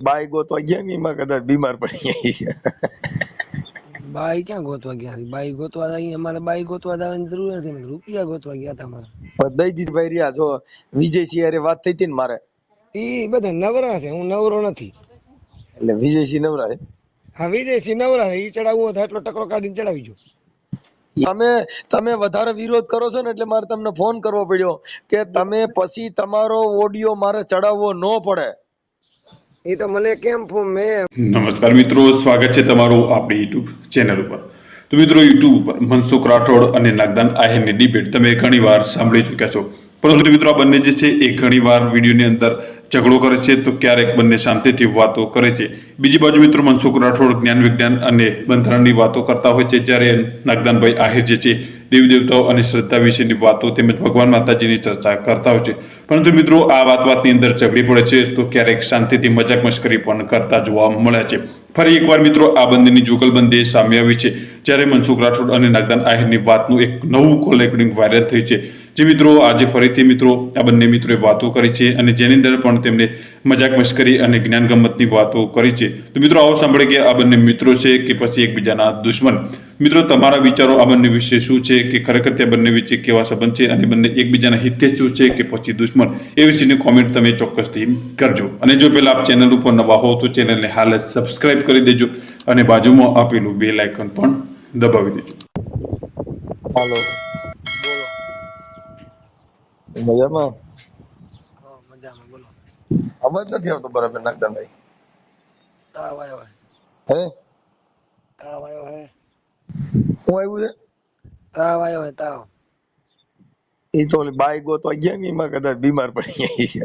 બાઈ ગોતવા ગયા ને એમાં કદાચ બીમાર પડી ગઈ છે. બાઈ ક્યાં ગોતવા ગયા છે? બાઈ ગોતવા જાય અમારે બાઈ ગોતવા જવાની જરૂર નથી. રૂપિયા ગોતવા ગયા હતા મારે પણ દઈ ભાઈ રહ્યા જો વિજયસિંહ હારે વાત થઈ હતી ને મારે. એ બધા નવરા છે હું નવરો નથી. એટલે વિજયસિંહ નવરા છે? હા વિદેશી નવરા છે. એ ચડાવવું હોય એટલો ટકરો કાઢીને ચડાવી જો. તમે તમે વધારે વિરોધ કરો છો ને એટલે મારે તમને ફોન કરવો પડ્યો કે તમે પછી તમારો ઓડિયો મારે ચડાવવો ન પડે. એ તો મને કેમ ફોન મેં? નમસ્કાર મિત્રો, સ્વાગત છે તમારું આપણી યુટ્યુબ ચેનલ ઉપર. તો મિત્રો યુટ્યુબ ઉપર મનસુખ રાઠોડ અને નાગદાન આહિરની ડિબેટ તમે ઘણીવાર સાંભળી ચૂક્યા છો. પરંતુ મિત્રો આ બંને જે છે એ ઘણીવાર વિડીયોની અંદર ઝઘડો કરે છે, તો ક્યારેક બંને શાંતિથી વાતો કરે છે. બીજી બાજુ મિત્રો મનસુખ રાઠોડ જ્ઞાન વિજ્ઞાન અને બંધારણની વાતો કરતા હોય છે, જ્યારે નાગદાનભાઈ આહિર જે છે દેવી દેવતાઓ અને શ્રદ્ધા વિશેની વાતો તેમજ ભગવાન માતાજીની ચર્ચા કરતા હોય છે. પરંતુ મિત્રો આ વાત વાતની અંદર ઝઘડી પડે છે, તો ક્યારેક શાંતિથી મજાક મશ્કરી પણ કરતા જોવા મળ્યા છે. ફરી એકવાર મિત્રો આ બંનેની જુગલબંધી સામે આવી છે, જ્યારે મનસુખ રાઠોડ અને નાગદાન આહિરની વાતનું એક નવું કોલ વાયરલ થઈ છે. જે મિત્રો આજે ફરીથી મિત્રો આ બંને મિત્રોએ વાતો કરી છે અને જેની અંદર પણ તેમને મજાક મશ્કરી અને જ્ઞાન ગમતની વાતો કરી છે. તો મિત્રો આવો સાંભળે કે આ બંને મિત્રો છે કે પછી એકબીજાના દુશ્મન. મિત્રો, તમારા વિચારો આ બંને વિશે શું છે? કે ખરેખર તે બંને વિશે કેવા સંબંધ છે? અને બંને એકબીજાના હિતે શું છે? કે પછી દુશ્મન? એ વિશેની કોમેન્ટ તમે ચોક્કસથી કરજો. અને જો પહેલા આપ ચેનલ ઉપર નવા હો, તો ચેનલને હાલ જ સબસ્ક્રાઇબ કરી દેજો અને બાજુમાં આપેલું બે લાયકન પણ દબાવી દેજો. હાલો બોલો મજામાં? મજામાં બોલો. અવાજ નથી આવતો બરાબર નાગદાનભાઈ તાવ આવ્યો હે. તાવ આવ્યો હે. શું આવ્યું છે? તાવ આવ્યો હે તાવ. એ તો ઓલી બાઈ ગોતવા ગયા ને એમાં કદાચ બીમાર પડી ગઈ છે.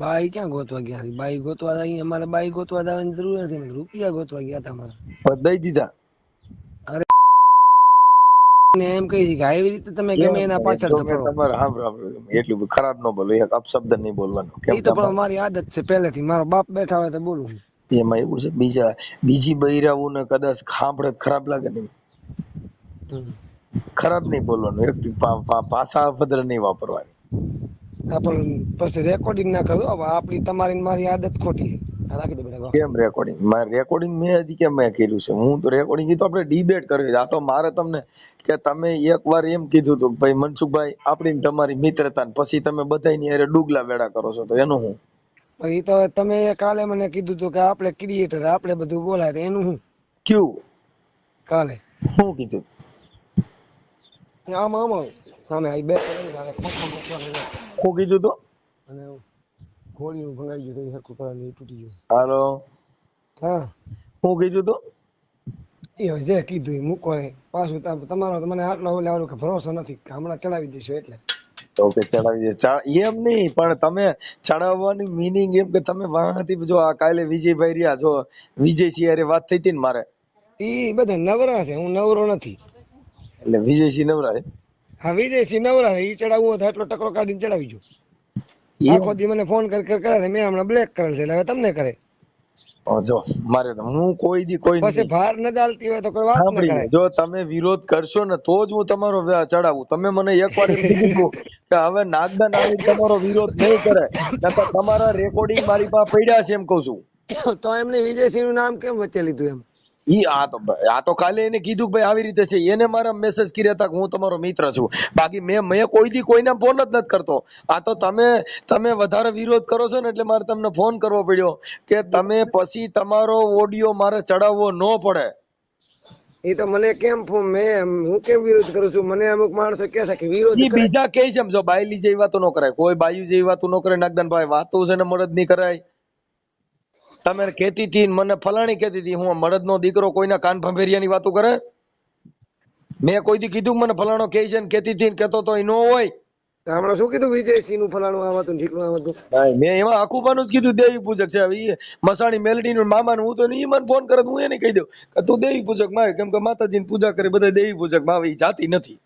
બાઈ ક્યાં ગોતવા ગયા બાઈ ગોતવા અમારે બાઈ ગોતવા જવાની જરૂર નથી રૂપિયા ગોતવા ગયા હતા અમારે. દઈ દીધા? ને એમ કહી છે કે આવી રીતે તમે ગમે એના પાછળ તો કે ધપડો તમારે એટલું ખરાબ ન બોલો એક અપશબ્દ નહીં બોલવાનો. કેમ તો પણ મારી આદત છે પહેલેથી મારો બાપ બેઠા હોય તો બોલું એમાં એવું છે બીજા બીજી બૈરાઓને કદાચ ખાંભળે ખરાબ લાગે ને ખરાબ નહીં બોલવાનું એક ભાષા અભદ્ર નહીં વાપરવાની. પણ પછી રેકોર્ડિંગ ના કરજો હવે આપણી તમારી મારી આદત ખોટી છે. રાખી દે બેટા કેમ રેકોર્ડિંગ મારે રેકોર્ડિંગ મેં હજી કેમ મેં કર્યું છે? હું તો રેકોર્ડિંગ તો આપણે ડિબેટ કરવી આ તો મારે તમને કે તમે એકવાર એમ કીધું હતું ભાઈ મનસુખભાઈ આપણી તમારી મિત્રતા ને પછી તમે બધાયની અરે ડુગલા વેડા કરો છો તો એનું હું? એ તો તમે કાલે મને કીધું હતું કે આપણે ક્રિએટર આપણે બધું બોલાય તો એનું હું? ક્યુ? કાલે. શું કીધું? આમ આમ. સામે આઈ બે શું કીધું તો? અને ઘોડીનું ભંગાઈ ગયું તો ઈ હરખું કરવાનું તૂટી ગયું. હાલો. હા. હું કીધું તો? એ હવે જે કીધું એ મૂકો ને. પાછું તમારો મને આટલો લેવાનો કે ભરોસો નથી. કે હમણાં ચડાવી દઈશું એટલે. ઓકે ચડાવી દે એમ નહીં પણ તમે ચડાવવાની મિનિંગ એમ કે તમે વાંહાથી જો આ કાલે વિજયભાઈ રહ્યા જો વિજયસિંહ અરે વાત થઈ હતી ને મારે? ઈ બધા નવરા છે હું નવરો નથી. એટલે વિજયસિંહ નવરા છે? હા વિજયસિંહ નવરા છે એ ચડાવવું હોય તો આટલો ટકરો કાઢીને ચડાવી જો. આખો દી મને ફોન કર કરી કરે છે મેં હમણાં બ્લેક કરેલ છે એટલે હવે તમને કરે. જો મારે હું કોઈ દી કોઈ પછી ભાર ન ચાલતી હોય તો કોઈ વાત ન કરાય જો તમે વિરોધ કરશો ને તો જ હું તમારો વ્યા ચડાવું. તમે મને એકવાર કે હવે નાગદાન આવી તમારો વિરોધ નહીં કરે નકર તમારા રેકોર્ડિંગ મારી પાસે પડ્યા છે એમ કહું છું. તો એમને વિજયસિંહનું નામ કેમ વચ્ચે લીધું એમ? ઈ આ તો આ તો કાલે એને કીધું કે ભાઈ આવી રીતે છે. એને મારા મેસેજ કર્યા હતા કે હું તમારો મિત્ર છું. બાકી મેં મેં કોઈ દી કોઈને ફોન જ નથી કરતો. આ તો તમે તમે વધારે વિરોધ કરો છો ને એટલે મારે તમને ફોન કરવો પડ્યો કે તમે પછી તમારો ઓડિયો મારે ચડાવવો ન પડે. એ તો મને કેમ ફોન મેં હું કેમ વિરોધ કરું છું? મને અમુક માણસો કહે છે કે વિરોધ બીજા કે છે એમ જો બાયલી જેવી વાતો ન કરાય. કોઈ બાયુ જેવી વાતો ન કરે નાગદાનભાઈ વાતો છે ને મદદ નહીં કરાય. તમે કહેતી હતી મને ફલાણી કહેતી હતી હું મળદ નો દીકરો કોઈના કાન ભંભેરિયાની વાતો કરે? મેં કોઈ દી કીધું મને ફલાણો કહે છે ને કહેતી હતી ને કહેતો તો એ ન હોય. હમણાં શું કીધું વિજયસિંહનું ફલાણું આ હતું ઠીકનું આ હતું? નહીં, મેં એમાં આખુબાનું જ કીધું દેવી પૂજક છે. હવે મસાણી મેલડી નું મામા હું તો ઈ મને ફોન કરે હું એને કહી દઉં કે તું દેવી પૂજકમાં કેમ કે માતાજીની પૂજા કરે બધા દેવી પૂજકમાં આવે જાતી નથી.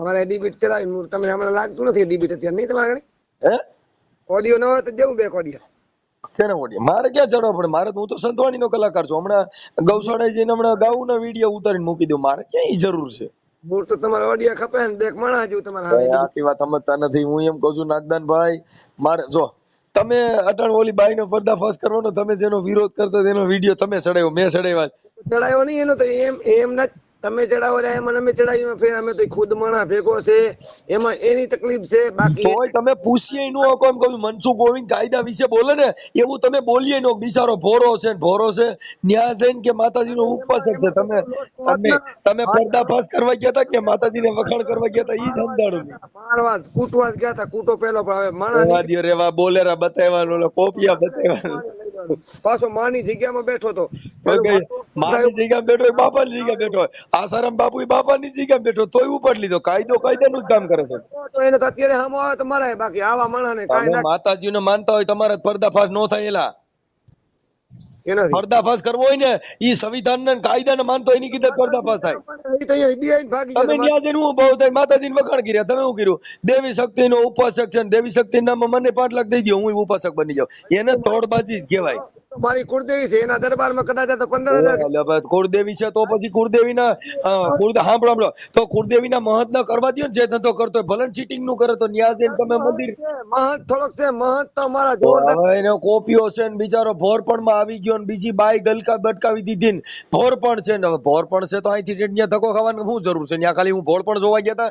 અમારે ડિબિટ ચલાવી તમને હમણાં લાગતું નથી ડિબિટ અત્યારે નહીં તમારા ઘરે હે? ઓડિયો ન હોય તો જવું બે ઓડિયો. કેને ઓડિયો મારે ક્યાં ચડવા પડે? મારે હું તો સંતવાણીનો કલાકાર છું. હમણાં ગૌશાળાએ જઈને હમણાં ગાવું ના વીડિયો ઉતારીને મૂકી દઉં. મારે ક્યાં જરૂર છે? મૂળ તો તમારા વડિયા ખપે ને બે માણા જેવું તમારે ભાઈ આખી વાત સમજતા નથી. હું એમ કહું છું નાગદાન ભાઈ મારે જો તમે અટણ ઓલી બાઈનો પર્દાફાશ કરવાનો તમે જેનો વિરોધ કરતા તેનો વીડિયો તમે ચડાવ્યો મેં ચડાવ્યા ચડાયો નહીં એનો તો એમ એમ ના તમે ચડાવો જાય એમાં અમે ચડાવી ફેર અમે તો ખુદ માણા ભેગો છે. એમાં એની તકલીફ છે બાકી તોય તમે પૂછીએ નો હકો. એમ કહું મનસુખ ગોવિંદ કાયદા વિશે બોલે ને એવું તમે બોલીએ નો બિચારો ભોરો છે ને ભોરો છે. ન્યા છે કે માતાજીનો ઉપવાસ છે તમે તમે તમે પર્દાફાશ કરવા ગયા હતા કે માતાજીને વખાણ કરવા ગયા હતા ઈ સમજાણું નહીં. મારવા કૂટવા ગયા હતા કૂટો પેલો ભાવે. હવે માણા રેવા બોલેરા બતાવવાનો કોપિયા બતાવ્યા પાછો માની જગ્યામાં બેઠો તો. માની જગ્યા બેઠો બાપાની જગ્યા બેઠો આસારામ બાપુ બાપાની જગ્યા બેઠો તોય ઉપાડ લીધો. કાયદો કાયદાનું જ કામ કરે છે. તો એને અત્યારે સામો આવે તો બાકી. આવા માણસને કાંઈ તમે ના માતાજીને માનતા હોય તમારે પર્દાફાશ નો થાય એલા. એનાથી પર્દાફાશ કરવો હોય ને એ સંવિધાન ને કાયદા ને માનતો એની કીધે પર્દાફાશ થાય. તમે ત્યાં જઈને હું બહુ થાય માતાજીને વખાણ કર્યા તમે શું કર્યું? દેવી શક્તિનો ઉપાસક છે દેવી શક્તિ નામ મને પાંચ લાખ દઈ દો હું ઉપાસક બની જાઉં. એને તોડબાજી જ કહેવાય. મારી કુળદેવી છે એના દરબારમાં કદાચ તો પંદર હજાર કુળદેવી છે તો પછી કુળદેવી ના કુળ સાંભળો તો કુળદેવીના મહંત ના કરવા દો ને જે ધંધો કરતો હોય ભલે ચીટિંગનું કરે તો ન્યાસ જઈને તમે મંદિર. મહંત થોડોક છે મહંત તો મારા જોરદાર એનો કોપીઓ છે ને બિચારો ભોરપણમાં આવી ગયો ને બીજી બાઈ ગલકા બટકાવી દીધી ને ભોરપણ છે ને ભોરપણ છે તો અહીંથી ત્યાં ધક્કો ખાવાની શું જરૂર છે? ત્યાં ખાલી હું ભોરપણ જોવા ગયા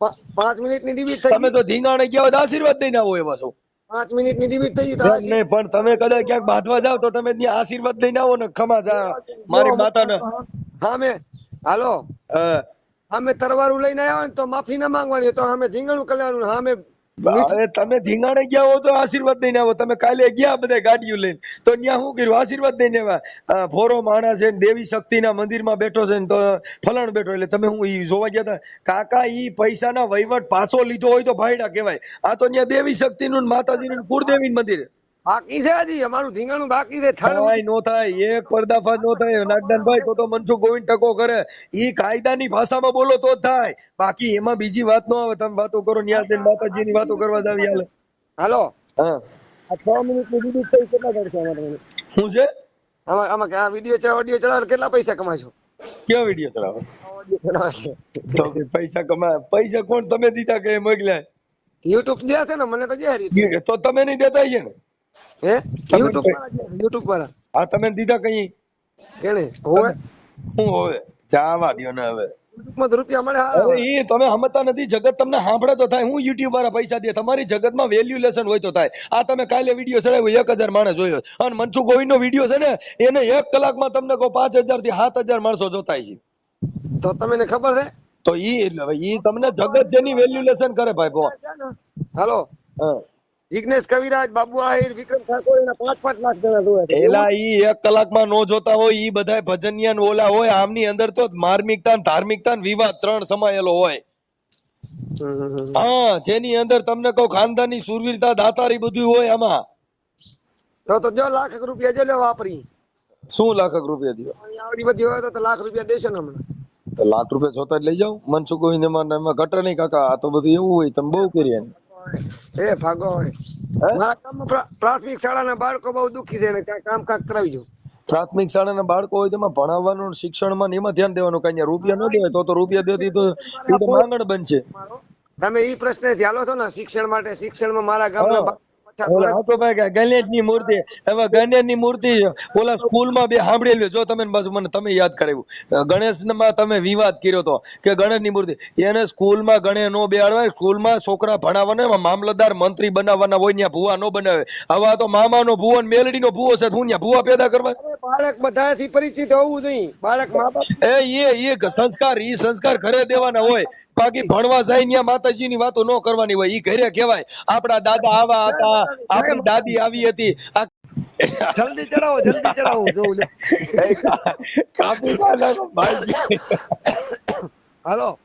હતા પાંચ મિનિટની ડિબીટ થઈ તમે તો ધીંગાણે ગયા હોય આશીર્વાદ દઈને આવો એવા છો પાંચ મિનિટની ડિબીટ થઈ તો નહીં પણ તમે કદાચ ક્યાંક બાંધવા જાવ તો તમે ત્યાં આશીર્વાદ લઈને આવો ને ખમા જા. મારી માતાને. હા મેં. હાલો. અમે તરવારું લઈને આવ્યા હોય ને તો માફી ના માંગવાની તો અમે ધીંગણું કલ્યાણ હા અમે તમે ધીંગાણે ગયા હો તો આશીર્વાદ દઈને આવો. તમે કાલે ગયા બધા ગાડીઓ લઈને. તો ત્યાં શું કર્યું? આશીર્વાદ દઈને આવ્યા. ભોરો માણસ છે ને દેવી શક્તિના મંદિરમાં બેઠો છે ને તો ફલાણ બેઠો એટલે તમે હું ઈ જોવા ગયા હતા કાકા ઈ પૈસાના વહીવટ પાછો લીધો હોય તો ભાઈડા કહેવાય. આ તો ત્યાં દેવી શક્તિનું ને માતાજીનું કુળદેવી મંદિર. બાકી છે હજી અમારું ધીંગાણું બાકી છે થાય નો થાય એક પર્દાફાશ નો થાય. નાગદાનભાઈ તો તો મનસુખ ગોવિંદ ટકો કરે. એ કાયદાની ભાષામાં બોલો તો જ થાય. બાકી એમાં બીજી વાત નો આવે તમે વાતો કરો ન્યા જઈને માતાજીની વાતો કરવા જ આવી હાલે. હાલો. હા. આ છ મિનિટની વીડિયો થઈ કેટલા કરશે અમારે શું છે? આમાં આમાં આ વીડિયો છે ઓડિયો ચલાવે કેટલા પૈસા કમાશો? કયો વીડિયો ચલાવો? પૈસા કમા પૈસા કોણ તમે દીધા કે મોકલ્યા? યુટ્યુબ દે છે ને મને તો જે તો તમે નહીં દેતા છે ને? હે? યુટ્યુબ યુટ્યુબ વાળા હા તમે દીધા કઈ? કેણે? હોય હું હવે? જાવા દ્યો ને હવે. યુટ્યુબમાં રૂપિયા મળે હવે ઈ તમે સમજતા નથી જગત તમને સાંભળે તો થાય. હું યુટ્યુબ વાળા પૈસા દે. તમારી જગતમાં વેલ્યુલેશન હોય તો થાય. આ તમે કાલે વીડિયો ચડાવ્યો એક હજાર માણસ જોયો. અને મનસુખ ગોવિંદ નો વીડિયો છે ને એને એક કલાકમાં તમને કહો પાંચ હજારથી સાત હજાર માણસો જોતા છે. તો તમને ખબર છે? તો ઈ એટલે ઈ તમને જગત જેની વેલ્યુલેશન કરે ભાઈ બો હાલો. હા. જિગ્નેશ કવિરાજ બાબુ આહિર વિક્રમ ઠાકોર એના પાંચ પાંચ લાખ જણા જોવે છે. એલા ઈ એક કલાકમાં નો જોતા હોય ઈ બધાય ભજનિયાન ઓલા હોય આમની અંદર તો માર્મિકતા ધાર્મિકતા વિવાદ ત્રણ સમાયેલો હોય. હા જેની અંદર તમને કહું ખાનદાની સુરવીરતા દાતારી બધું હોય આમાં. તો તો જો લાખ રૂપિયા જો લે વાપરી. શું લાખ રૂપિયા દો આવડી બધી હોય તો લાખ રૂપિયા દેશે ને હમણાં. લાખ રૂપિયા જોતા જ લઈ જાઓ. મનસુખ ગોવિંદ એમાં ઘટે નહીં કાકા આ તો બધું એવું હોય તમે બહુ કરીએ ને. એ ભાગો હોય મારા ગામમાં પ્રાથમિક શાળાના બાળકો બહુ દુખી છે ને કાંઈ કામ કાક કરાવી જો પ્રાથમિક શાળાના બાળકો હોય તેમાં ભણાવવાનું શિક્ષણમાં એમાં ધ્યાન દેવાનું કઈ રૂપિયા ન દેવાય તો તો રૂપિયા દેતી તો માંગણ બનશે. તમે એ પ્રશ્ન ધ્યાલો છો ને શિક્ષણ માટે શિક્ષણમાં મારા ગામના ઓલા વર્ષ- ભાઈ ગણેશ મૂર્તિ હવે ગણેશની મૂર્તિ ઓલા સ્કૂલમાં બે સાંભળેલું જો તમે પાછું મને તમે યાદ કરાવ્યું. ગણેશમાં તમે વિવાદ કર્યો તો કે ગણેશની મૂર્તિ એને સ્કૂલમાં ગણેશ નો બેહાડવાય સ્કૂલમાં છોકરા ભણાવવાના મામલતદાર મંત્રી બનાવવાના હોય ત્યાં ભૂવા નો બનાવે. હવે આ તો મામાનો ભૂવો ને મેલડી નો ભૂવો છે હું ત્યાં ભૂવા પેદા કરવા? બાળક બધાથી પરિચિત હોવું જોઈએ બાળક મા બાપ એ એ એ સંસ્કાર ઈ સંસ્કાર ઘરે દેવાના હોય. બાકી ભણવા જાય ત્યાં માતાજી ની વાતો ન કરવાની હોય ઈ ઘરે કહેવાય. આપડા દાદા આવા હતા આપણી દાદી આવી હતી. જલ્દી ચડાવો જલ્દી ચડાવો જોઉં કાપી ભાઈ હાલો.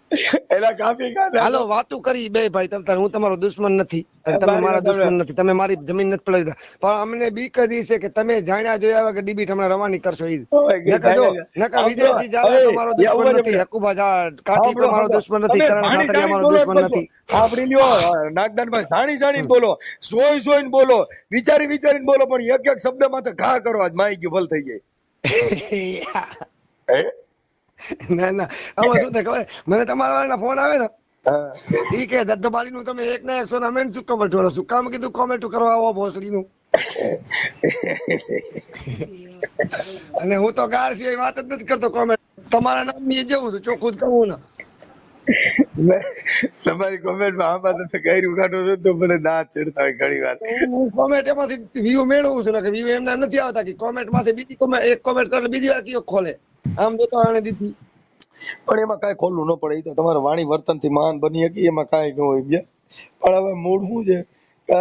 એલા કાફી કાઢો હાલો વાતું કરી બે ભાઈ તમે તારે હું તમારો દુશ્મન નથી. અને તમે મારા દુશ્મન નથી. તમે મારી જમીન નથી દીધા. પણ અમને બીક જ છે કે તમે જાણ્યા જોયા કે ડીબીટ હમણાં રવાની કરશો ઈ. નકા જો નકા વિદેશી જાવે તમારો મારો દુશ્મન નથી. હકુબા જા કાઠી સાંભળો, મારો દુશ્મન નથી. કરણ જાણી સાતરિયા મારો દુશ્મન નથી. આપડી લ્યો નાગદાનભાઈ જાણી જાણી બોલો જોઈ જોઈને બોલો વિચારી વિચારીને બોલો પણ એક એક શબ્દ માથે ઘા કરો આજ માઈ ગયું ભલ થઈ જાય. ના ના. આમાં શું થાય ખબર? મને તમારા વાળાના ફોન આવે ને ઠીક ઈ કે દત્તબારી નું તમે એક ના એકસો ના મેન શું કમેન્ટ વાળો શું કામ કીધું કોમેન્ટ કરવા આવો ભોસડી નું અને હું તો ગાર સિવાય વાત જ નથી કરતો કોમેન્ટ તમારા નામની જવું છું ચોખ્ખું જ કહું ને. તમારી કોમેન્ટમાં આમાં તમે ગાયરું કાઢો છો તો મને દાંત ચડતા હોય ઘણી વાર. હું કોમેન્ટ એમાંથી વ્યૂ મેળવું છું ને કે વ્યૂ એમના નથી આવતા કે કોમેન્ટમાંથી બીજી કોમેન્ટ એક કોમેન્ટ કરે બીજી વાર કયો ખોલે. આમ તો આણે દીધી પણ એમાં કાંઈ ખોલવું ન પડે. તો તમારે વાણી વર્તનથી મહાન બની શકી એમાં કાંઈ ન હોય ગયા પણ હવે મૂળ શું છે? કે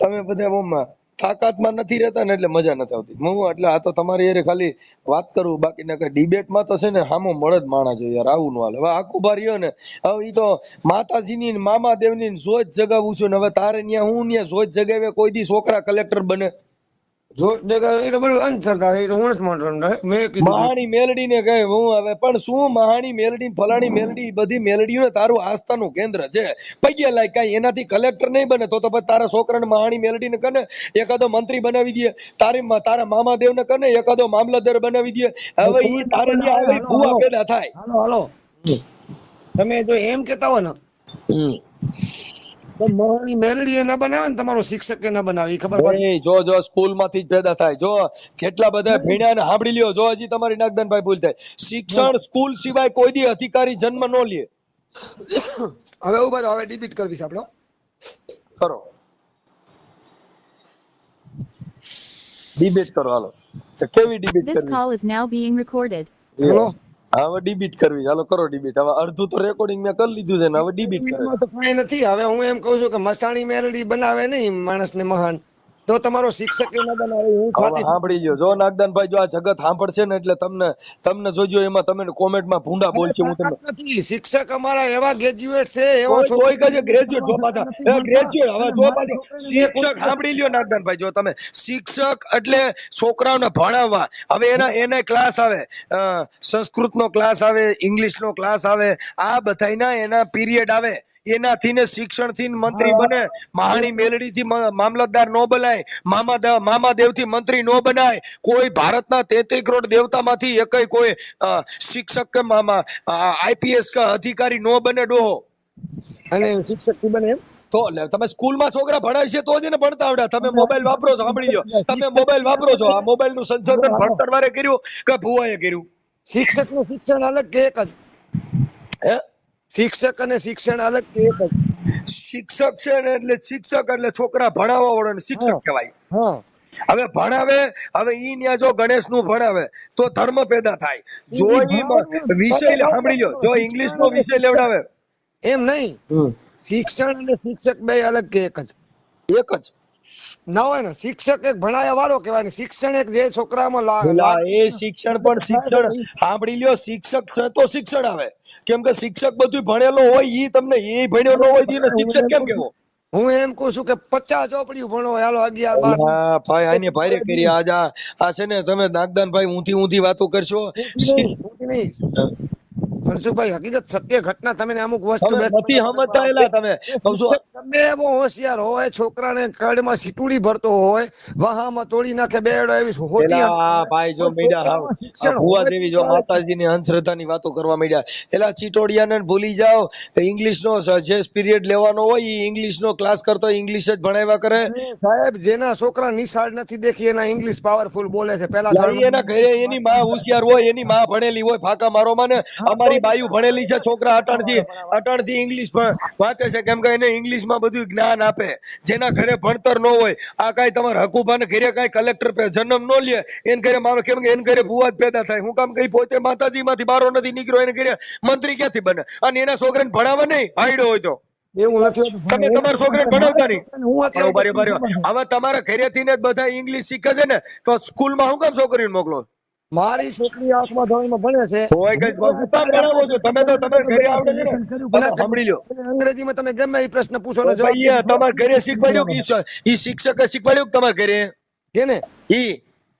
તમે બધા મમ્મા તાકાતમાં નથી રહેતા ને એટલે મજા નથી આવતી. હું એટલે આ તો તમારી એરે ખાલી વાત કરું. બાકી ના કઈ ડિબેટમાં તો છે ને હામો મળે જ માણા જોઈએ યાર, આવું ન હાલે. હવે આખું બાર રહ્યો ને, હવે એ તો માતાજીની ને મામા દેવની ને સોચ જગાવું છું ને હવે તારે ત્યાં હું ત્યાં સોચ જગાવે કોઈ દી છોકરા કલેક્ટર બને. મહાણી મેલડી ને કહે હું હવે પણ શું મહાણી મેલડી ફલાણી મેલડી બધી મેલડીઓ તારું આસ્થાનું કેન્દ્ર છે. પૈયા લાયક કાંઈ એનાથી કલેક્ટર નહીં બને તો તો પછી તારા છોકરાને મહાણી મેલડી ને કને એકાદો મંત્રી બનાવી દે. તારી તારા મામાદેવ ને કને એકાદો મામલતદાર બનાવી દે. હવે ઈ તારે ત્યાં આવી ભૂવા પેદા થાય. હાલો હાલો. તમે જો એમ કેતા હો ને તો મેલડી ના બનાવે ને તમારો શિક્ષક એ ના બનાવે એ ખબર પાછી. જો જો સ્કૂલમાંથી જ પેદા થાય. જો જેટલા બધા ભણ્યા ને સાંભળી લ્યો જો હજી તમારી નાગદાનભાઈ ભૂલ થાય. શિક્ષણ સ્કૂલ સિવાય કોઈ દી અધિકારી જન્મ ન લે. હવે ઊભા રહો, હવે ડિબીટ કરવી છે આપણો કરો. ડિબેટ કરો હાલો. કેવી debate This call is now being recorded. Hello. હવે ડિબિટ કરવી ચાલો કરો ડિબિટ હવે અડધું તો રેકોર્ડિંગ મેં કરી લીધું છે ને હવે ડિબિટ કરો. તો કઈ નથી. હવે હું એમ કહું છું કે મસાણી મેલડી બનાવે નહીં માણસને મહાન. તો તમારો શિક્ષક એ ના બનાવે હું હવે સાંભળી ગયો જો નાગદાનભાઈ જો આ જગત સાંભળશે ને એટલે તમને તમને જોજો એમાં તમે કોમેન્ટમાં ભૂંડા બોલશે હું તમને નથી. શિક્ષક અમારા એવા ગ્રેજ્યુએટ છે એવા કોઈ કહે ગ્રેજ્યુએટ જો પાછા ગ્રેજ્યુએટ હવે જો પાછા શિક્ષક સાંભળી લ્યો નાગદાનભાઈ જો તમે. શિક્ષક એટલે છોકરાઓને ભણાવવા. હવે એના એને ક્લાસ આવે. સંસ્કૃત સંસ્કૃતનો ક્લાસ આવે ઇંગ્લિશનો ક્લાસ આવે. આ બધાયના એના પીરિયડ આવે. એનાથી ને શિક્ષણથી મંત્રી બને મહાણી મેલડી થી મામલતદાર નો બનાય મામા મામાદેવથી મંત્રી નો બનાય કોઈ ભારતના તેત્રી કરોડ દેવતામાંથી એકય કોઈ શિક્ષક કે મામા આઈપીએસ કે અધિકારી નો બને ડોહો. અને શિક્ષકથી બને એમ? તો તમે સ્કૂલમાં છોકરા ભણાય છે તો જ એને ભણતા આવડે. તમે મોબાઈલ વાપરો છો સાંભળી જો તમે મોબાઈલ વાપરો છો. આ મોબાઈલનું સંશોધન ભણતર વારે કર્યું કે ભુવાએ કર્યું? શિક્ષકનું શિક્ષણ અલગ કે એક જ? હે? શિક્ષક અને શિક્ષણ અલગ કે એક જ શિક્ષક છે ને એટલે શિક્ષક એટલે છોકરા ભણાવવા વાળો ને શિક્ષક કહેવાય. હા. હવે ભણાવે હવે ઈ ન્યા જો ગણેશનું ભણાવે તો ધર્મ પેદા થાય. જો ઈ વિષય સાંભળી લો જો ઇંગ્લિશ નો વિષય લેવડાવે. એમ નહીં. શિક્ષણ અને શિક્ષક બે અલગ કે એક જ? એક જ. ના હોય ને શિક્ષક એક ભણાયા વાળો કહેવાય શિક્ષણ એક જે છોકરામાં એ શિક્ષણ પણ શિક્ષણ. સાંભળી લ્યો શિક્ષક છે તો શિક્ષણ આવે. કેમ કે શિક્ષક બધું ભણેલો હોય ઈ તમને એ ભણ્યો ન હોય એને શિક્ષક કેમ કેવો? હું એમ કહું છું કે પચાસ ચોપડીઓ ભણો હાલો અગિયાર બાર. હા ભાઈ આને ભારે કરી. આજ આ છે ને તમે નાગદાનભાઈ ઊંધી ઊંધી વાતો કરશો નહીં, ખોટી હકીકત સત્ય ઘટના તમે અમુક વસ્તુ તમે નથી સમજતા તમે. તમે એવો હોશિયાર હોય છોકરાને કડમાં સીટુડી ભરતો હોય વાહામાં તોડી નાખે બેડો એવી હોટી ભાઈ જો મીડા ભુવા જેવી જો માતાજીની અંધશ્રદ્ધાની વાતો કરવા માંડ્યા. એલા ચીટોડિયાને ભૂલી જાઓ. ઇંગ્લિશ નો જે પીરિયડ લેવાનો હોય ઈ ઇંગ્લિશ નો ક્લાસ કરતો ઇંગ્લિશ જ ભણાવ્યા કરે. સાહેબ જેના છોકરા નિશાળ નથી દેખી એના ઇંગ્લિશ પાવરફુલ બોલે છે. પેલા એના ઘરે એની માં હોશિયાર હોય એની માં ભણેલી હોય ફાકા મારો માં ને અમારી બાયું ભણેલી છે છોકરા અટણથી અટણથી ઇંગ્લિશ વાંચે છે કેમ કે એને ઇંગ્લિશમાં બધું જ્ઞાન આપે. જેના ઘરે ભણતર ન હોય આ કાંઈ તમારા હકુભા ને ઘરે કાંઈ કલેક્ટર જન્મ ન લે એને ઘરે મારો કેમ કે એને ઘરે ભૂવા જ પેદા થાય. હું કામ કઈ પોતે માતાજી માંથી બારો નથી નીકળ્યો એને ઘરે મંત્રી ક્યાંથી બને? અને એના છોકરાને ભણાવે નહીં ભાઈડો હોય તો. એવું નથી તમે તમારા છોકરાને ભણાવતા નહીં. હવે તમારા ઘરેથી ને બધા ઇંગ્લિશ શીખે છે ને તો સ્કૂલમાં હું કામ છોકરીને મોકલો? મારી છોકરી આઠમા ધોરણમાં ભણે છે. તમે તો તમે ઘરે આવડે છે. ને સાંભળી લો અંગ્રેજીમાં તમે ગમે એ પ્રશ્ન પૂછો ને જવાબ ભાઈ ઘરે શીખવાડ્યું ઈ શિક્ષકે શીખવાડ્યું તમારે ઘરે? કેને? ઈ.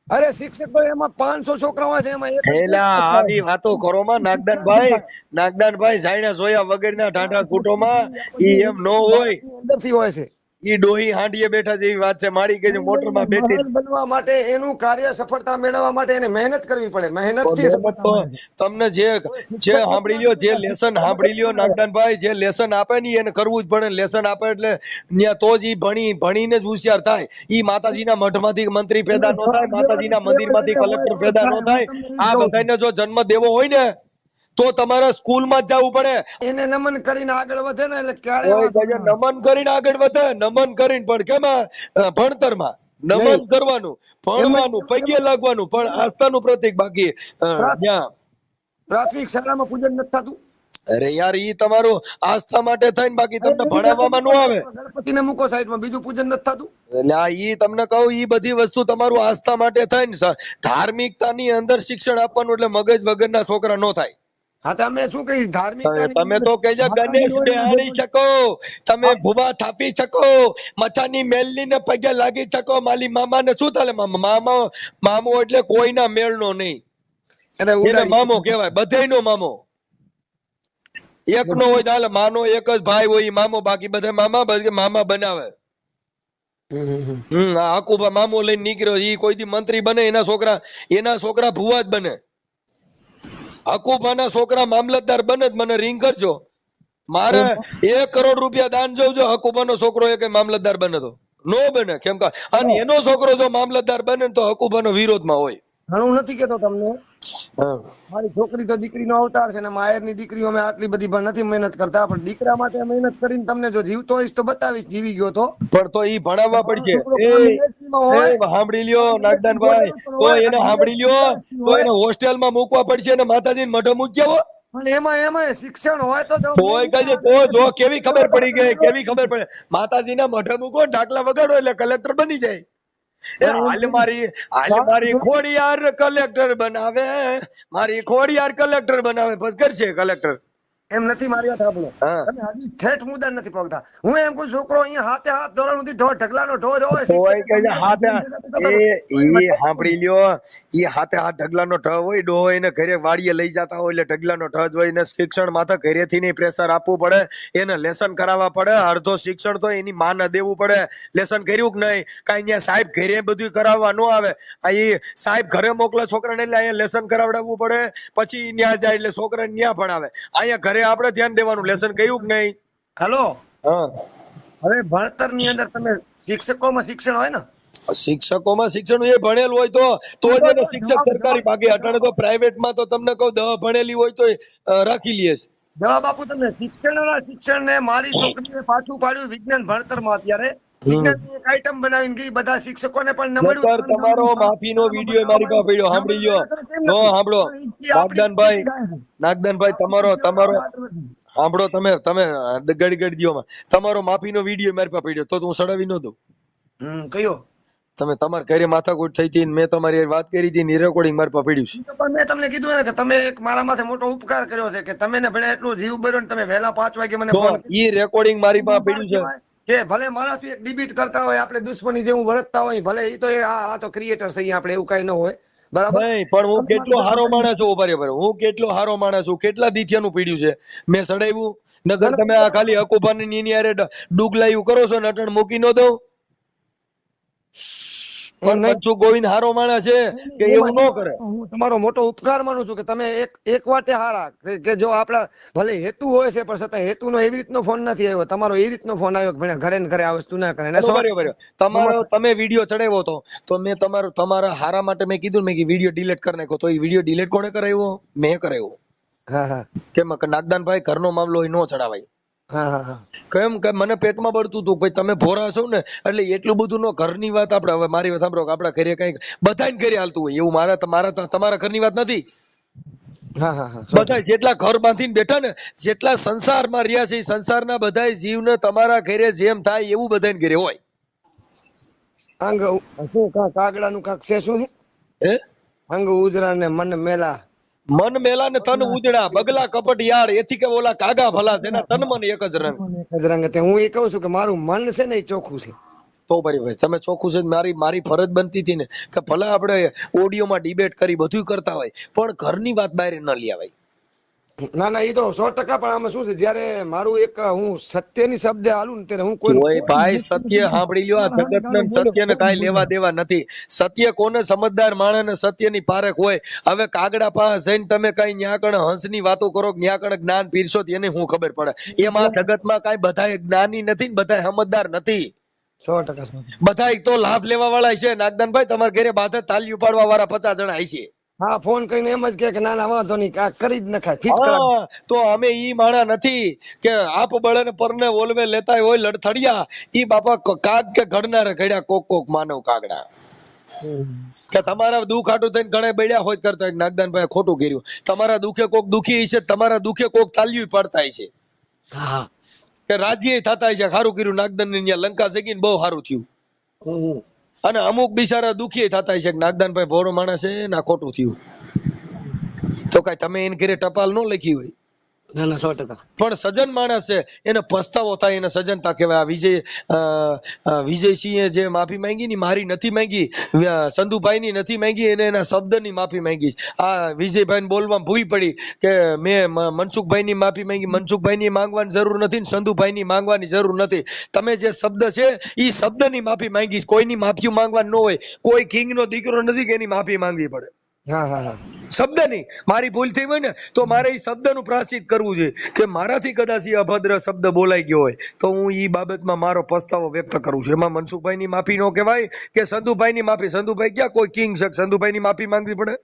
અરે શિક્ષક ભાઈ એમાં પાંચસો છોકરાઓ છે એમાં પેલા આવી વાતો કરો માં. નાગદાનભાઈ નાગદાનભાઈ જાણ્યા જોયા વગરના ઢાંઢા કૂટોમાં ઈ એમ નો હોય. અંદરથી હોય છે. ઈ ડોહી હાંડીએ બેઠા જેવી વાત છે. મારી કે મોટરમાં બેઠી. બનવા માટે એનું કાર્ય સફળતા મેળવવા માટે એને મહેનત કરવી પડે. મહેનતથી તમને જે જે સાંભળી લ્યો જે લેસન સાંભળી લ્યો નાગદાનભાઈ જે લેસન આપે ને એને કરવું જ પડે. લેસન આપે એટલે ત્યાં તો જ ઈ ભણી ભણીને જ હોશિયાર થાય. ઈ માતાજીના મઠમાંથી મંત્રી પેદા ન થાય માતાજીના મંદિરમાંથી કલેક્ટર પેદા ન થાય. આ બધાને જો જન્મ દેવો હોય ને તો તમારે સ્કૂલમાં જ જવું પડે. એને નમન કરીને આગળ વધે ને એટલે ક્યારે નમન કરીને આગળ વધે નમન કરીને પણ કેમાં? ભણતર ભણતરમાં. નમન કરવાનું ભણવાનું પગે લાગવાનું પણ આસ્થાનું પ્રતીક બાકી પ્રાથમિક શાળામાં પૂજન નથી થતું. અરે યાર ઈ તમારું આસ્થા માટે થઈને ને બાકી તમને ભણાવવામાં ન આવે. ગણપતિને મૂકો સાઈડમાં બીજું પૂજન નથી થતું. એટલે આ ઈ તમને કહું ઈ બધી વસ્તુ તમારું આસ્થા માટે થઈને ને ધાર્મિકતાની અંદર શિક્ષણ આપવાનું એટલે મગજ વગરના છોકરા નો થાય. હા તો શું કહી? ધાર્મિક તમે તો કહેજો ગણેશ બેહાડી શકો તમે ભૂવા થાપી શકો મચાની મેલની ને પગે લાગી શકો માલી મામા ને શું થાય મામા મામા મામો એટલે કોઈના મેળનો નહીં. એને મામો કહેવાય બધાયનો મામો. એકનો હોય તો માનો એક જ ભાઈ હોય મામો બાકી બધા મામા બધા મામા બનાવે. હમ, હમ, હમ. હમ આ આકુભા મામો લઈને નીકળ્યો એ કોઈ દી મંત્રી બને એના છોકરા એના છોકરા ભુવા જ બને. હકુભાના છોકરા મામલતદાર બને જ મને રિંગ કરજો. મારે એક કરોડ રૂપિયા દાન જોજો હકુભાનો છોકરો એક મામલતદાર બને તો. નો બને કેમ કે અને એનો છોકરો જો મામલતદાર બને તો હકુભાનો વિરોધમાં હોય. ઘણું નથી કેતો તમને? હા. મારી છોકરી તો દીકરીનો અવતાર છે ને માયરની દીકરીઓ અમે આટલી બધી નથી મહેનત કરતા પણ દીકરા માટે મહેનત કરીને તમને જો જીવતો હોઈશ તો બતાવીશ જીવી ગયો તો. પણ તો ઈ ભણાવવા પડશે. સાંભળી લ્યો નાગદાનભાઈ તો એને સાંભળી લ્યો તો એને હોસ્ટેલમાં મૂકવા પડશે ને માતાજીને મઢો મૂક્યા એમાં એમાં શિક્ષણ હોય તો જો કેવી ખબર પડી ગઈ કેવી ખબર પડે. માતાજીના મઢે મૂકો ઢાકલા વગાડો એટલે કલેક્ટર બની જાય. એ હાલ મારી હાલ મારી ખોડિયાર કલેક્ટર બનાવે. મારી ખોડિયાર કલેક્ટર બનાવે. બસ કરશે કલેક્ટર એમ નથી મારી વાત તમે હજી ઠેઠ મુદ્દા નથી પગતા હું એમ કોઈ છોકરો અહીંયા હાથે હાથ ધોરણ સુધી ઢોર ઢગલાનો ઢોર હોય તોય કે છે હાથે એ સાંભળી લ્યો એ હાથે હાથ ઢગલાનો ઢ હોય ડોહો એને ઘરે વાડીએ લઈ જતા હોય એટલે ઢગલાનો ઢ જ હોય ને શિક્ષણ માથે ઘરેથી નહીં પ્રેશર આપવું પડે એને લેસન કરાવવા પડે અડધો શિક્ષણ તો એની માને દેવું પડે. લેસન કર્યું કે નહીં? કાંઈ અહીંયા સાહેબ ઘરે બધું કરાવવા ન આવે. આ એ સાહેબ ઘરે મોકલે છોકરાને એટલે અહીંયા લેસન કરાવડાવવું પડે પછી ન્યા જાય એટલે છોકરાને ન્યા ભણાવે. અહીંયા ઘરે આપણે ધ્યાન દેવાનું લેસન કર્યું કે નહીં? હેલો? હા. હવે ભણતરની અંદર તમે શિક્ષકોમાં શિક્ષણ હોય ને? શિક્ષકોમાં શિક્ષણ એ ભણેલ હોય તો તો જ શિક્ષક સરકારી ભાગે અટાણે તો પ્રાઇવેટમાં તો તમને કહું દવા ભણેલી હોય તો રાખી લઈએ જવાબ આપું તમને. શિક્ષણ શિક્ષણ ને મારી છોકરીને પાછું પાડ્યું વિજ્ઞાન ભણતરમાં અત્યારે. એક આઈટમ બનાવીને ગઈ બધા શિક્ષકોને પણ ન તમારો માફીનો વીડિયો મારી પાસે પડ્યો સાંભળી લ્યો. જો સાંભળો નાગદાનભાઈ નાગદાનભાઈ તમારો તમારો સાંભળો તમે તમે ગડી ગડી દ્યોમાં તમારો માફીનો વીડિયો મારી પાસે પડ્યો તો હું સડાવી ન દઉં. હમ કયો? તમે તમારા ઘરે માથાકૂટ થઈ હતી મેં તમારી વાત કરી હતી ને રેકોર્ડિંગ મારી પાસે પડ્યું છે. પણ મેં તમને કીધું ને કે તમે એક મારા માથે મોટો ઉપકાર કર્યો છે કે તમે ને ભલે એટલું જીવ બર્યો ને તમે વહેલા પાંચ વાગે મને ફોન ઈ રેકોર્ડિંગ મારી પાસે પડ્યું છે. કે ભલે મારાથી એક ડિબીટ કરતા હોય આપણે દુશ્મની જેવું વર્તતા હોય ભલે એ તો આ તો ક્રિએટર છે આપણે એવું કઈ ન હોય. બરાબર? નહીં પણ હું કેટલો હારો માણસ છું ઊભા રહ્યો, હું કેટલો હારો માણસ છું કેટલા દીથિયાનું પીડ્યું છે? મેં સડાવ્યું. નગર તમે આ ખાલી હકુભાની ની એની હારે કરો છો ને અટણ મૂકી ન દઉં. પણ. પંચુ ગોવિંદ હારો માણસ છે કે એવું ન કરે. હું તમારો મોટો ઉપકાર માનું છું કે તમે એક એક વાતે હારા કે- કે જો આપડા ભલે હેતુ હોય છે પણ છતાં હેતુનો એવી રીતનો ફોન નથી આવ્યો. તમારો એ રીતનો ફોન આવ્યો કે ઘરે ને ઘરે આ વસ્તુ ના કરે. ને. તમારો તમે વીડિયો ચડાવ્યો હતો તો મેં તમારો તમારા હારા માટે મેં કીધું મેં કે વીડિયો ડિલીટ કરી નાખો તો એ વીડિયો ડિલીટ કોણે કરાવ્યો? મેં કરાવ્યો. હા હા. કેમ કે નાગદાનભાઈ ઘરનો મામલો હોય ન ચડાવાય. કેમ કે મને પેટમાં બળતું હતું ભાઈ તમે ભોરા છો ને એટલે એટલું બધું નો ઘરની વાત આપણે હવે મારી વાત સાંભળો કે આપણા ઘરે કંઈક બધાને ઘરે હાલતું હોય એવું મારા તમારા તમારા ઘરની વાત નથી. બધા જેટલા ઘર બાંધીને બેઠા ને જેટલા સંસારમાં રહ્યા છે સંસારના બધા જીવને તમારા ઘરે જેમ થાય એવું બધાને ઘરે હોય. આંગ શું? કા કાગડાનું કાક છે શું છે હે? આંગ ઉજરા ને મન મેલા. મન મેલા ને તન ઉજડા બગલા કપટ યાર એથી કે ઓલા કાગા ભલા તેના તન મન એક જ રંગ. એક જ રંગ તે હું એ કહું છું કે મારું મન છે ને એ ચોખ્ખું છે. તો ભરી ભાઈ તમે ચોખ્ખું છે મારી મારી ફરજ બનતી હતી ને કે ભલે આપણે ઓડિયોમાં ડિબેટ કરી બધું કરતા હોય પણ ઘરની વાત બહાર ન લઈ આવાય ના ના એ તો સો ટકા પણ આમાં શું છે જયારે મારું એક હું સત્યની શબ્દ આલું ને ત્યારે હું કોઈ ભાઈ સત્ય સાંભળી લ્યો આ જગત ને સત્યને કાંઈ લેવા દેવા નથી. સત્ય કોને સમજદાર માણસને સત્યની પારખ હોય હવે કાગડા પાસે જઈને તમે કઈ ન્યાકણ હંસની વાતો કરો ન્યાકણ જ્ઞાન પીરસો તો એને હું ખબર પડે? એમાં જગતમાં કઈ બધાય જ્ઞાની નથી ને બધાય સમજદાર નથી. સો ટકા સો ટકા. તો લાભ લેવા વાળા છે. નાગદાનભાઈ તમારા ઘરે બાધા તાલી પાડવા વાળા પચાસ જણા છે હા ફોન કરીને એમ જ કે ના ના વાંધો નહીં આ કરી જ નખાય ફિટ કરા તો અમે ઈ માણા નથી કે આપ બળને પરને ઓલવે લેતા હોય લડથડિયા ઈ બાપા કાગ કે ઘડનારે ઘડ્યા કોક કોક માનવ કાગડા. કે તમારા દુઃખ થઈને ઘણા બળ્યા હોય કરતા નાગદાનભાઈ ખોટું કર્યું. તમારા દુખે કોક દુખી છે તમારા દુખે કોક તાલ્યું પડતા છે. હા. કે રાજ્ય થતા છે સારું કર્યું નાગદનની લંકા જગીને બહુ સારું થયું. અને અમુક બિચારા દુખી થતા છે કે નાગદાનભાઈ ભોળો માણસ છે ના ખોટું થયું. તો કઈ તમે એને ઘરે ટપાલ ન લખી હોય. ના ના, સો ટકા. પણ સજ્જન માણસ છે, એને પસ્તાવો થાય, એને સજ્જનતા કહેવાય. આ વિજય વિજયસિંહે જે માફી માંગી ની મારી નથી માંગી સંધુભાઈની નથી માંગી, એને એના શબ્દની માફી માંગી. આ આ વિજયભાઈને બોલવામાં ભૂલ પડી કે મેં મનસુખભાઈની માફી માંગી, મનસુખભાઈની માંગવાની જરૂર નથી ને સંધુભાઈની માંગવાની જરૂર નથી. તમે જે શબ્દ છે એ શબ્દની માફી માંગી. કોઈની માફી માંગવાની ન હોય, કોઈ કિંગનો દીકરો નથી કે એની માફી માંગવી પડે. શબ્દની મારી ભૂલ થઈ હોય ને તો મારે એ શબ્દનું પ્રાસિત કરવું છે કે મારાથી કદાચ એ અભદ્ર શબ્દ બોલાઈ ગયો હોય તો હું એ બાબતમાં મારો પસ્તાવો વ્યક્ત કરું છું. એમાં મનસુખભાઈની માફી નો કહેવાય કે સંધુભાઈની માફી? સંધુભાઈ ક્યાં કોઈ કિંગ છે? સંધુભાઈની માફી માંગવી પડે?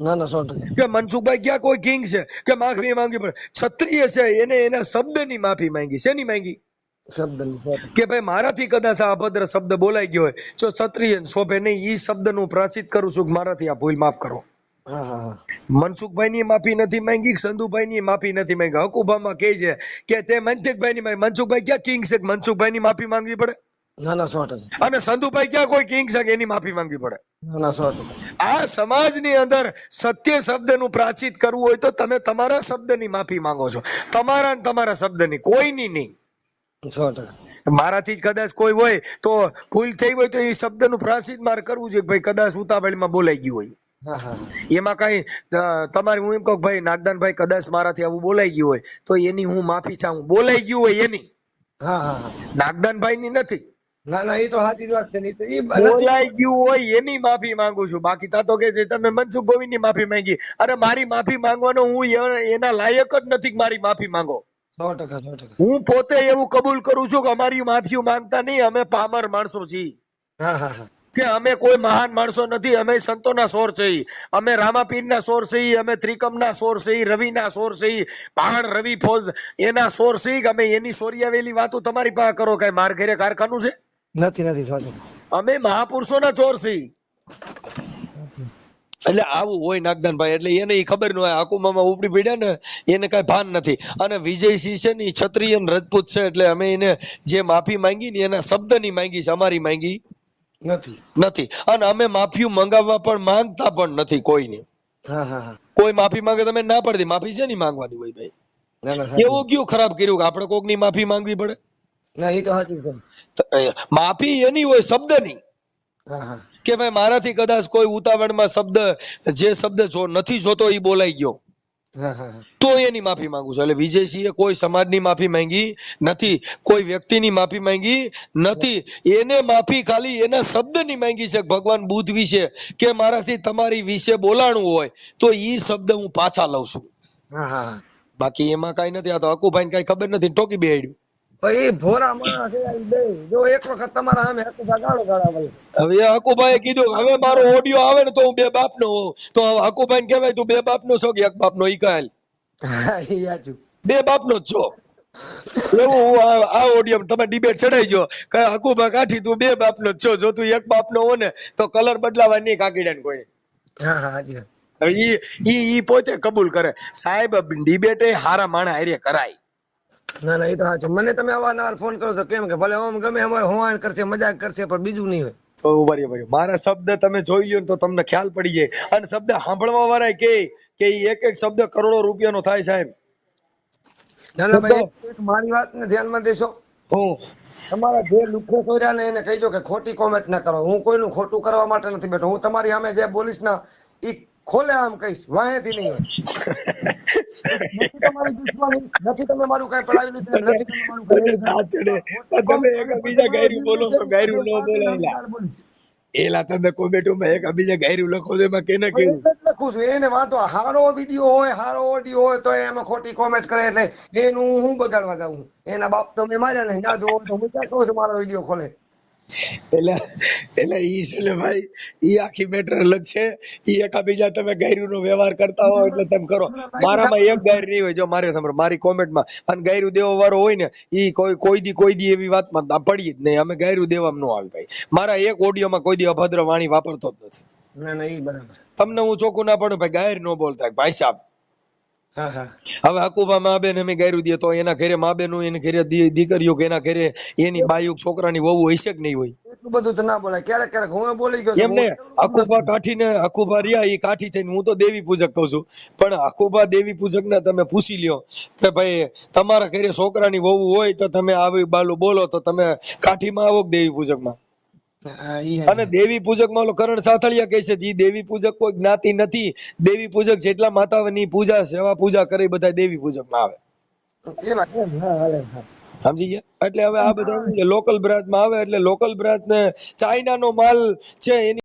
ના ના સો કે મનસુખભાઈ ક્યાં કોઈ કિંગ છે? કે માફી માંગવી પડે? ક્ષત્રિય છે એને એના શબ્દની માફી માંગી શેની માંગી? કે ભાઈ મારાથી કદાચ આ અભદ્ર શબ્દ બોલાઈ ગયો હોય જો ક્ષત્રિય શોભે નહીં એ શબ્દનું પ્રાશ્ચિત કરું છું કે મારાથી આ ભૂલ માફ કરો. મનસુખભાઈ હા માફી નથી માંગી સંધુભાઈની માફી નથી માંગી. હકુભામાં કહે છે કે તે મનસુખભાઈની માફી મનસુખભાઈ ક્યાં કિંગ છે મનસુખભાઈ ની માફી માંગવી પડે? ના ના સો ટકા. અને સંધુભાઈ ક્યાં કોઈ કિંગ છે કે એની માફી માંગવી પડે? ના ના સો આ સમાજની અંદર સત્ય શબ્દનું પ્રાચિત કરવું હોય તો તમે તમારા શબ્દની માફી માંગો છો. તમારા ને તમારા શબ્દની કોઈની નહીં. સો ટકા મારાથી જ કદાચ કોઈ હોય તો ભૂલ થઈ હોય તો એ શબ્દનું મારે કરવું છે ભાઈ કદાચ ઉતાવળમાં બોલાઈ ગયું હોય. એમાં કઈ તમારે હું એમ કહું કે ભાઈ કદાચ મારાથી આવું બોલાઈ ગયું હોય તો એની હું માફી ચાહું. બોલાઈ ગયું હોય એની. નાગદાન હા ની નથી. ના ના એ તો સાચી વાત છે નહીં તો એ બોલાઈ ગયું હોય એની માફી માંગુ છું. બાકી તા તો કે તમે મનસુખ ગોવિંદની માફી માંગી. અરે મારી માફી માંગવાનો હું એના લાયક જ નથી મારી માફી માંગો. હું પોતે એવું કબૂલ કરું છું કે અમારી માફીઓ માંગતા નહીં અમે પામર માણસો છીએ. કે અમે કોઈ મહાન માણસો નથી અમે સંતોના સોર છીએ. અમે રામાપીરના સોર છીએ અમે ત્રિકમના સોર છીએ રવિના સોર છીએ પહાણ રવિ ફોજ એના સોર છીએ કે અમે એની સોરિયાવેલી વાતો તમારી પાસે કરો કઈ માર ઘરે કારખાનું છે? નથી નથી અમે મહાપુરુષોના ચોર છે એટલે આવું હોય નાગદાનભાઈ એટલે એને ખબર ન હોય આકુમામાં ઉપડી પડ્યા ને એને કઈ ભાન નથી. અને વિજયસિંહ છે ને ક્ષત્રિય રજપૂત છે એટલે અમે એને જે માફી માંગી ને એના શબ્દની માંગી છે અમારી માંગી નથી. નથી. અને અમે માફી મંગાવવા પણ માંગતા પણ નથી કોઈને. કોઈ માફી માંગે તમે ના પડતી માફી છે ની માંગવાની હોય ભાઈ. એવું કયું ખરાબ કર્યું કે આપણે કોકની માફી માંગવી પડે? ના એ તો માફી એની હોય શબ્દની. હા હા. કે ભાઈ મારાથી કદાચ કોઈ ઉતાવળમાં શબ્દ જે શબ્દ જો નથી જોતો એ બોલાઈ ગયો. તો એની માફી માંગુ છું. એટલે વિજયસિંહે કોઈ સમાજની માફી માંગી નથી કોઈ વ્યક્તિની માફી માંગી નથી. એને માફી ખાલી એના શબ્દની માંગી છે ભગવાન બુદ્ધ વિશે કે મારાથી તમારી વિશે બોલાણું હોય તો એ શબ્દ હું પાછા લઉં છું. બાકી એમાં કઈ નથી આ તો અકુભાઈ કઈ ખબર નથી ટોકી બેડ્યું એ ભોરા માણસ બે. જો એક વખત તમારા સામે હતું ગાળો ગાળા હવે કીધું હવે મારો ઓડિયો આવે ને તો હું બે બાપ નો તો હકુભાઈ કહેવાય તું બે બાપનો છો કે એક ઈ કહે હા એ સાચું. જ છો. એવું હું આ ઓડિયો તમે ડિબેટ ચડાઈ ગયો. કે હકુબા કાઠી તું બે બાપનો જ છો. જો તું એક બાપનો હો ને તો કલર બદલાવા નહીં કાકીડા ને કોઈ હા હા સાચી ઈ ઈ ઈ પોતે કબૂલ કરે. સાહેબ ડિબેટ એ હારા માણા હારે કરાય. ના ના એ તો સાચું. મને તમે અવારનવાર ફોન કરો છો કેમ કે ભલે ઓમ ગમે એમ હોય હોવાણ કરશે મજાક કરશે પણ બીજું નહીં હોય. તો ઉભારી ઉભારી મારા શબ્દ તમે જોઈ લ્યો તો તમને ખ્યાલ પડી જાય. અને શબ્દ સાંભળવા વાળા કે કે એક એક શબ્દ કરોડો રૂપિયાનો થાય સાહેબ. ના ના ભાઈ મારી વાત ને ધ્યાનમાં દેશો. હું? તમારા જે લુખે સોર્યા ને એને કહીજો કે ખોટી કોમેન્ટ ના કરો. હું કોઈનું ખોટું કરવા માટે નથી બેઠો. હું તમારી સામે જે બોલીશ ના એ ખોલે આમ કહીશ. વાહેથી નહીં હોય. નથી તમારી દુશ્મની નથી તમે મારું કઈ પડાવી છે નથી તમે મારું કઈ મને તમે એકબીજા ગાયરું બોલો છો ગાયરું ન બોલાયેલા એલા તમે કોમેન્ટોમાં એક બીજા ગાયરું લખો એમાં કેને કેવું લખું છું એને વાંધો હારો વીડિયો હોય હારો ઓડિયો હોય તો એમાં ખોટી કોમેન્ટ કરે એટલે એનું હું બગાડવા જાઉં. એના બાપ તો મેં માર્યા ને ના જોવો તો હું ક્યાં કહું છું મારો વીડિયો ખોલે. એટલે એટલે ઈ છે ને ભાઈ ઈ આખી મેટર અલગ છે. ઈ એકાબીજા તમે ગાયરું નો વ્યવહાર કરતા હો એટલે તમે કરો. મારામાં એક ગાયર નહીં હોય જો મારે સાંભળો મારી કોમેન્ટમાં અને ગાયરું દેવા વાળો હોય ને ઈ કોઈ કોઈ દી કોઈ દી એવી વાતમાં ના પડીએ જ નહીં. અમે ગાયરુ દેવામાં ન આવી ભાઈ. મારા એક ઓડિયોમાં કોઈ દી અભદ્ર વાણી વાપરતો જ નથી. ના ના ઈ બરાબર. તમને હું ચોખ્ખું ના પડું ભાઈ ગાયર ન બોલતા. ભાઈ સાહેબ હવે હકુબા મા બેન અમે ગાયરું દે તો એના ઘરે મા બેનું એના ઘરે દીકરીઓ કે એના ઘરે એની બાયુક છોકરાની વહુ હશે કે નહીં હોય? એટલું બધું તો ના બોલાય. ક્યારેક ક્યારેક હું બોલી ગયો છું. એમને અકુબા કાઠીને અકુબા રહ્યા એ કાઠી થઈને હું તો દેવી પૂજક કહું છું. પણ અકુબા દેવી પૂજક ને તમે પૂછી લ્યો કે ભાઈ તમારા ઘરે છોકરાની વહુ હોય તો તમે આવી બાલું બોલો તો તમે કાઠીમાં આવો દેવી પૂજકમાં? હા, ઈ અને દેવી પૂજકમાં કરણ સાથળિયા કહે છે દેવી પૂજક કોઈ જ્ઞાતિ નથી દેવી પૂજક જેટલા માતાની પૂજા સેવા પૂજા કરે બધા દેવી આવે? હા, હાલે, હા. સમજી ગયા એટલે હવે આ બધા લોકલ બ્રાન્ચમાં આવે એટલે લોકલ બ્રાન્ચ ને ચાઇના નો માલ છે એની